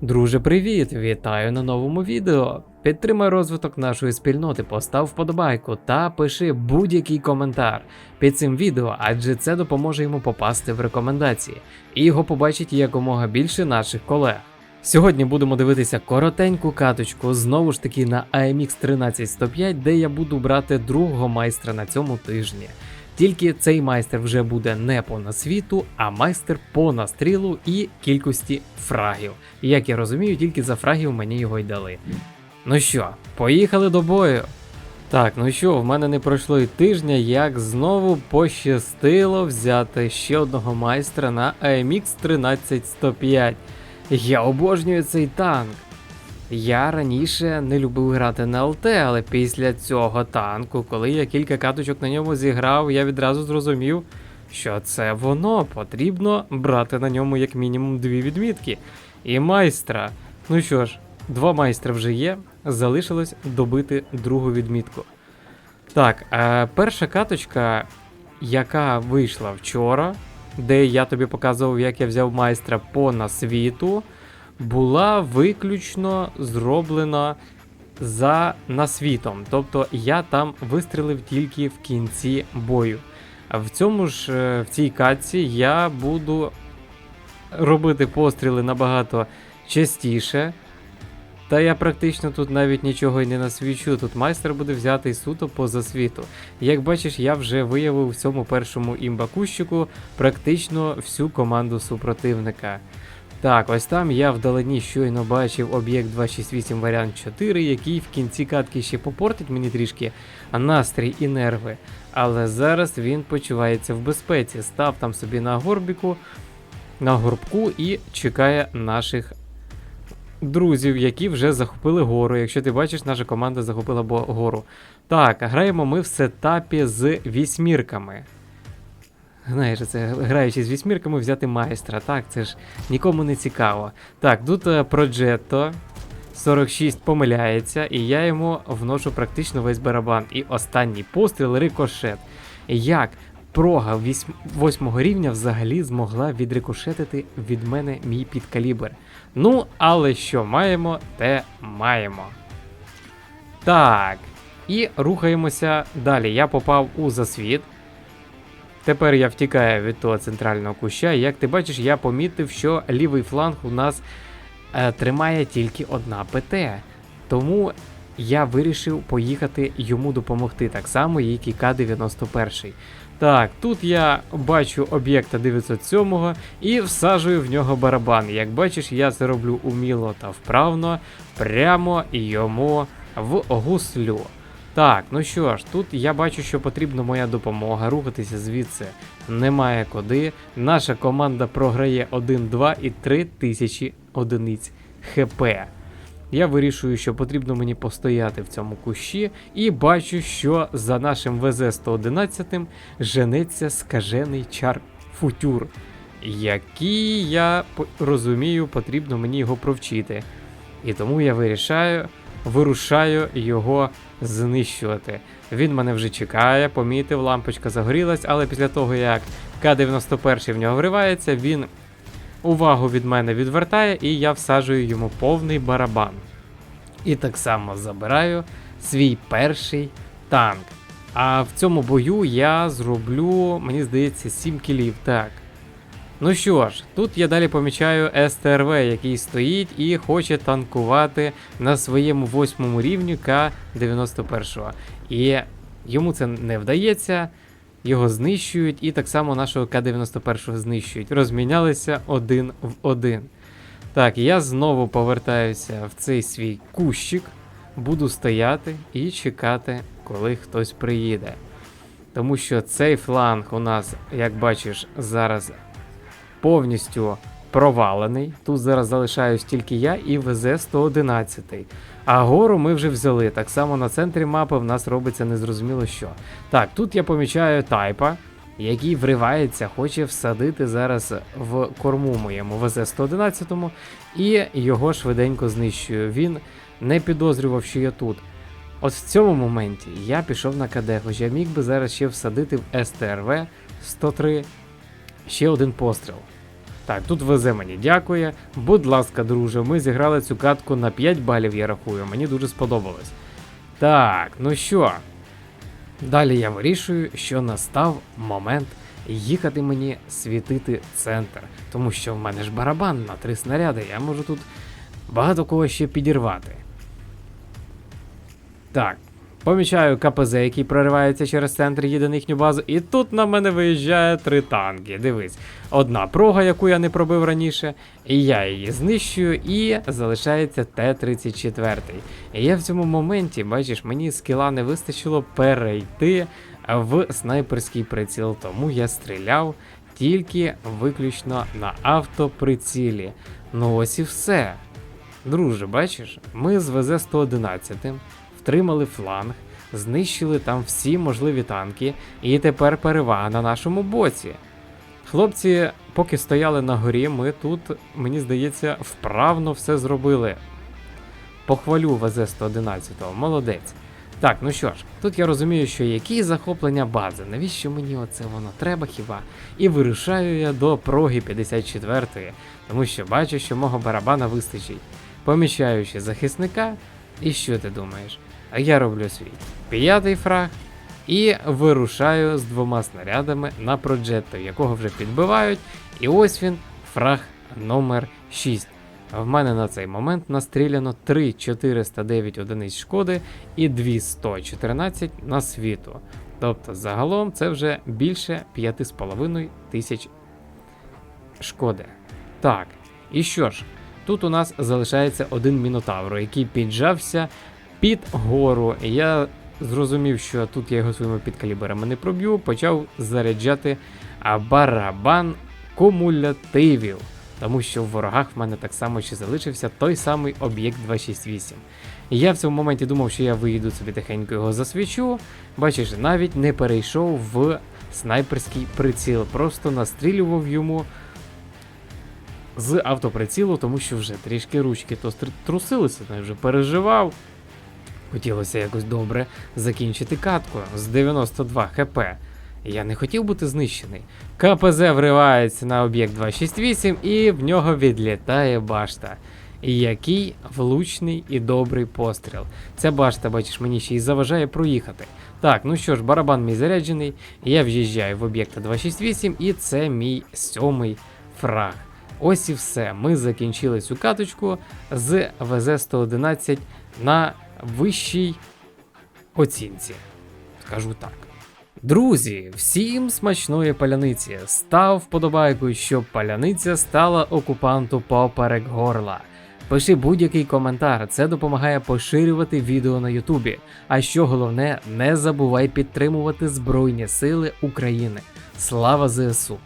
Друже, привіт! Вітаю на новому відео. Підтримай розвиток нашої спільноти, постав вподобайку та пиши будь-який коментар під цим відео, адже це допоможе йому попасти в рекомендації, і його побачить якомога більше наших колег. Сьогодні будемо дивитися коротеньку каточку знову ж таки на AMX 13105, де я буду брати другого майстра на цьому тижні. Тільки цей майстер вже буде не по насвіту, а майстер по настрілу і кількості фрагів. І як я розумію, тільки за фрагів мені його й дали. Ну що, поїхали до бою. Так, ну що, в мене не пройшло й тижня, як знову пощастило взяти ще одного майстра на AMX 13105. Я обожнюю цей танк. Я раніше не любив грати на ЛТ, але після цього танку, коли я кілька каточок на ньому зіграв, я відразу зрозумів, що це воно потрібно брати на ньому як мінімум дві відмітки. І майстра. Ну що ж, два майстра вже є, залишилось добити другу відмітку. Так, е, перша каточка, яка вийшла вчора, де я тобі показував, як я взяв майстра по насвіту, була виключно зроблена за насвітом. Тобто я там вистрілив тільки в кінці бою. В цьому ж е, в цій катці я буду робити постріли набагато частіше. Та я практично тут навіть нічого й не насвічу. Тут майстер буде взятий суто по засвіту. Як бачиш, я вже виявив в цьому першому імбакущику практично всю команду супротивника. Так, ось там я вдалині щойно бачив об'єкт 268 варіант 4, який в кінці катки ще попортить мені трішки настрій і нерви. Але зараз він почувається в безпеці. Став там собі на горбіку, на горбку і чекає наших друзів, які вже захопили гору. Якщо ти бачиш, наша команда захопила гору. Так, граємо ми в сетапі з вісьмірками. Знаєш, це граючи з вісьмірками, взяти майстра. Так, це ж нікому не цікаво. Так, тут е, Progetto 46 помиляється, і я йому вношу практично весь барабан. І останній постріл рикошет. Як прога восьмого рівня взагалі змогла відрикошетити від мене мій підкалібр. Ну, але що маємо, те маємо. Так. І рухаємося далі. Я попав у засвіт. Тепер я втікаю від того центрального куща. Як ти бачиш, я помітив, що лівий фланг у нас е, тримає тільки одна ПТ. Тому я вирішив поїхати йому допомогти, так само, як і К-91. Так, тут я бачу об'єкта 907 і всаджую в нього барабан. Як бачиш, я це роблю уміло та вправно, прямо йому в гуслю. Так, ну що ж, тут я бачу, що потрібна моя допомога. Рухатися звідси немає куди. Наша команда програє 1-2 і 3 тисячі одиниць ХП. Я вирішую, що потрібно мені постояти в цьому кущі, і бачу, що за нашим ВЗ-111 женеться скажений чар футюр, який я розумію, потрібно мені його провчити. І тому я вирішаю, вирушаю його знищувати. Він мене вже чекає, помітив, лампочка загорілась, але після того, як К-91 в нього вривається, він увагу від мене відвертає, і я всаджую йому повний барабан. І так само забираю свій перший танк. А в цьому бою я зроблю, мені здається, 7 кілів. Так. Ну що ж, тут я далі помічаю СТРВ, який стоїть і хоче танкувати на своєму восьмому рівні К-91. І йому це не вдається, його знищують, і так само нашого К-91 знищують. Розмінялися один в один. Так, я знову повертаюся в цей свій кущик, буду стояти і чекати, коли хтось приїде. Тому що цей фланг у нас, як бачиш, зараз повністю провалений. Тут зараз залишаюсь тільки я і ВЗ-111. А гору ми вже взяли. Так само на центрі мапи в нас робиться незрозуміло що. Так, тут я помічаю тайпа, який вривається, хоче всадити зараз в корму моєму ВЗ-111 і його швиденько знищую. Він не підозрював, що я тут. От в цьому моменті я пішов на КД, хоча я міг би зараз ще всадити в СТРВ 103 ще один постріл. Так, тут везе мені дякує. Будь ласка, друже, ми зіграли цю катку на 5 балів, я рахую. Мені дуже сподобалось. Так, ну що? Далі я вирішую, що настав момент їхати мені світити центр. Тому що в мене ж барабан на три снаряди, я можу тут багато кого ще підірвати. Так, помічаю КПЗ, який проривається через центр, їде на їхню базу, і тут на мене виїжджає три танки. Дивись, одна прога, яку я не пробив раніше, і я її знищую, і залишається Т-34. І я в цьому моменті, бачиш, мені скіла не вистачило перейти в снайперський приціл, тому я стріляв тільки виключно на автоприцілі. Ну ось і все. Друже, бачиш, ми з ВЗ-111 втримали фланг, знищили там всі можливі танки, і тепер перевага на нашому боці. Хлопці, поки стояли на горі, ми тут, мені здається, вправно все зробили. Похвалю ВЗ-111, молодець. Так, ну що ж, тут я розумію, що які захоплення бази, навіщо мені оце воно треба хіба? І вирушаю я до проги 54-ї, тому що бачу, що мого барабана вистачить. Помічаючи захисника, і що ти думаєш? Я роблю свій п'ятий фраг і вирушаю з двома снарядами на проджетто, якого вже підбивають. І ось він, фраг номер 6. В мене на цей момент настріляно 3409 одиниць шкоди і 2114 на світу. Тобто загалом це вже більше 5,5 тисяч шкоди. Так, і що ж, тут у нас залишається один мінотавр, який піджався під гору. Я зрозумів, що тут я його своїми підкаліберами не проб'ю, почав заряджати барабан кумулятивів. Тому що в ворогах в мене так само ще залишився той самий об'єкт 268. І я в цьому моменті думав, що я виїду собі тихенько його засвічу. Бачиш, навіть не перейшов в снайперський приціл, просто настрілював йому з автоприцілу, тому що вже трішки ручки то трусилися, вже переживав. Хотілося якось добре закінчити катку з 92 хп. Я не хотів бути знищений. КПЗ вривається на об'єкт 268 і в нього відлітає башта. Який влучний і добрий постріл. Ця башта, бачиш, мені ще й заважає проїхати. Так, ну що ж, барабан мій заряджений, я в'їжджаю в об'єкта 268, і це мій сьомий фраг. Ось і все. Ми закінчили цю каточку з ВЗ-111 на вищій оцінці. Скажу так. Друзі, всім смачної паляниці. Став вподобайкою, щоб паляниця стала окупанту поперек горла. Пиши будь-який коментар, це допомагає поширювати відео на Ютубі. А що головне, не забувай підтримувати Збройні Сили України. Слава ЗСУ!